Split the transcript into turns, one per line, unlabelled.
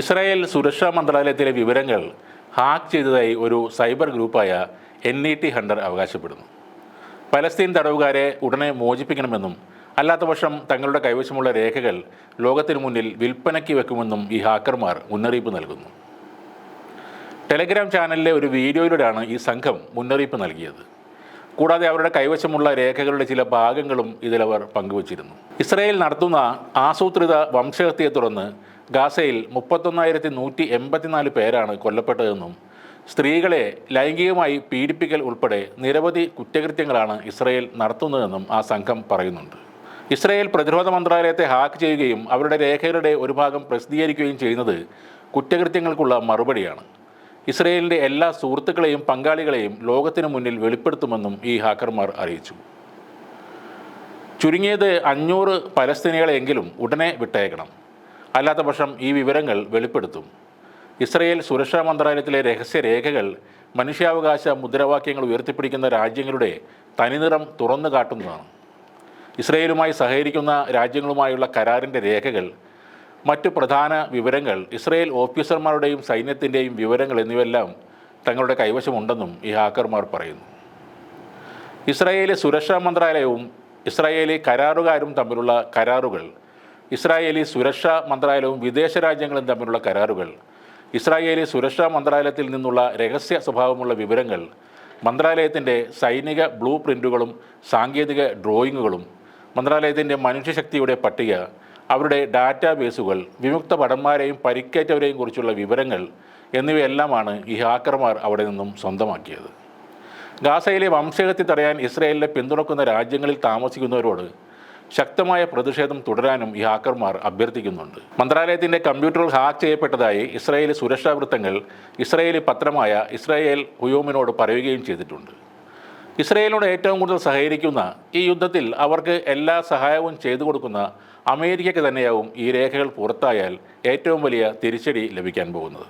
Israel സുരക്ഷാ മന്ത്രാലയത്തിലെ വിവരങ്ങൾ ഹാക്ക് ചെയ്തതായി ഒരു സൈബർ ഗ്രൂപ്പായ എൻ ഇ ടി ഹണ്ടർ അവകാശപ്പെടുന്നു. പലസ്തീൻ തടവുകാരെ ഉടനെ മോചിപ്പിക്കണമെന്നും അല്ലാത്തപക്ഷം തങ്ങളുടെ കൈവശമുള്ള രേഖകൾ ലോകത്തിനു മുന്നിൽ വിൽപ്പനയ്ക്ക് വെക്കുമെന്നും ഈ ഹാക്കർമാർ മുന്നറിയിപ്പ് നൽകുന്നു. ടെലഗ്രാം ചാനലിലെ ഒരു വീഡിയോയിലൂടെയാണ് ഈ സംഘം മുന്നറിയിപ്പ് നൽകിയത്. കൂടാതെ അവരുടെ കൈവശമുള്ള രേഖകളുടെ ചില ഭാഗങ്ങളും ഇതിലവർ പങ്കുവച്ചിരുന്നു. ഇസ്രായേൽ നടത്തുന്ന ആസൂത്രിത വംശഹത്യയെ തുടർന്ന് ഗാസയിൽ മുപ്പത്തൊന്നായിരത്തി നൂറ്റി എൺപത്തിനാല് പേരാണ് കൊല്ലപ്പെട്ടതെന്നും സ്ത്രീകളെ ലൈംഗികമായി പീഡിപ്പിക്കൽ ഉൾപ്പെടെ നിരവധി കുറ്റകൃത്യങ്ങളാണ് ഇസ്രയേൽ നടത്തുന്നതെന്നും ആ സംഘം പറയുന്നുണ്ട്. ഇസ്രയേൽ പ്രതിരോധ മന്ത്രാലയത്തെ ഹാക്ക് ചെയ്യുകയും അവരുടെ രേഖകളുടെ ഒരു ഭാഗം പ്രസിദ്ധീകരിക്കുകയും ചെയ്യുന്നത് കുറ്റകൃത്യങ്ങൾക്കുള്ള മറുപടിയാണ്. ഇസ്രയേലിന്റെ എല്ലാ സുഹൃത്തുക്കളെയും പങ്കാളികളെയും ലോകത്തിനു മുന്നിൽ വെളിപ്പെടുത്തുമെന്നും ഈ ഹാക്കർമാർ അറിയിച്ചു. ചുരുങ്ങിയത് അഞ്ഞൂറ് പലസ്തീനികളെങ്കിലും ഉടനെ വിട്ടയക്കണം. അല്ലാത്തപക്ഷം ഈ വിവരങ്ങൾ വെളിപ്പെടുത്തും. ഇസ്രയേൽ സുരക്ഷാ മന്ത്രാലയത്തിലെ രഹസ്യ രേഖകൾ മനുഷ്യാവകാശ മുദ്രാവാക്യങ്ങൾ ഉയർത്തിപ്പിടിക്കുന്ന രാജ്യങ്ങളുടെ തനിനിറം തുറന്നു കാട്ടുന്നതാണ്. ഇസ്രയേലുമായി സഹകരിക്കുന്ന രാജ്യങ്ങളുമായുള്ള കരാറിന്റെ രേഖകൾ മറ്റു പ്രധാന വിവരങ്ങൾ ഇസ്രയേൽ ഓഫീസർമാരുടെയും സൈന്യത്തിന്റെയും വിവരങ്ങൾ എന്നിവയെല്ലാം തങ്ങളുടെ കൈവശമുണ്ടെന്നും ഈ ഹാക്കർമാർ പറയുന്നു. ഇസ്രായേലി സുരക്ഷാ മന്ത്രാലയവും ഇസ്രായേലി കരാറുകാരും തമ്മിലുള്ള കരാറുകൾ ഇസ്രായേലി സുരക്ഷാ മന്ത്രാലയവും വിദേശ രാജ്യങ്ങളും തമ്മിലുള്ള കരാറുകൾ ഇസ്രായേലി സുരക്ഷാ മന്ത്രാലയത്തിൽ നിന്നുള്ള രഹസ്യ സ്വഭാവമുള്ള വിവരങ്ങൾ മന്ത്രാലയത്തിന്റെ സൈനിക ബ്ലൂ പ്രിന്റുകളും സാങ്കേതിക ഡ്രോയിങ്ങുകളും മന്ത്രാലയത്തിന്റെ മനുഷ്യശക്തിയുടെ പട്ടിക അവരുടെ ഡാറ്റാബേസുകൾ വിമുക്ത ഭടന്മാരെയും പരിക്കേറ്റവരെയും കുറിച്ചുള്ള വിവരങ്ങൾ എന്നിവയെല്ലാമാണ് ഈ ഹാക്കർമാർ അവിടെ നിന്നും സ്വന്തമാക്കിയത്. ഗാസയിലെ വംശഹത്യ തടയാൻ ഇസ്രയേലിനെ പിന്തുണക്കുന്ന രാജ്യങ്ങളിൽ താമസിക്കുന്നവരോട് ശക്തമായ പ്രതിഷേധം തുടരാനും ഈ ഹാക്കർമാർ അഭ്യർത്ഥിക്കുന്നുണ്ട്. മന്ത്രാലയത്തിന്റെ കമ്പ്യൂട്ടറുകൾ ഹാക്ക് ചെയ്യപ്പെട്ടതായി ഇസ്രായേലി സുരക്ഷാ വൃത്തങ്ങൾ ഇസ്രായേലി പത്രമായ ഇസ്രായേൽ ഹുയോമിനോട് പറയുകയും ചെയ്തിട്ടുണ്ട്. ഇസ്രയേലിനോട് ഏറ്റവും കൂടുതൽ സഹകരിക്കുന്ന ഈ യുദ്ധത്തിൽ അവർക്ക് എല്ലാ സഹായവും ചെയ്തു കൊടുക്കുന്ന അമേരിക്കയ്ക്ക് തന്നെയാവും ഈ രേഖകൾ പുറത്തായാൽ ഏറ്റവും വലിയ തിരിച്ചടി ലഭിക്കാൻ പോകുന്നത്.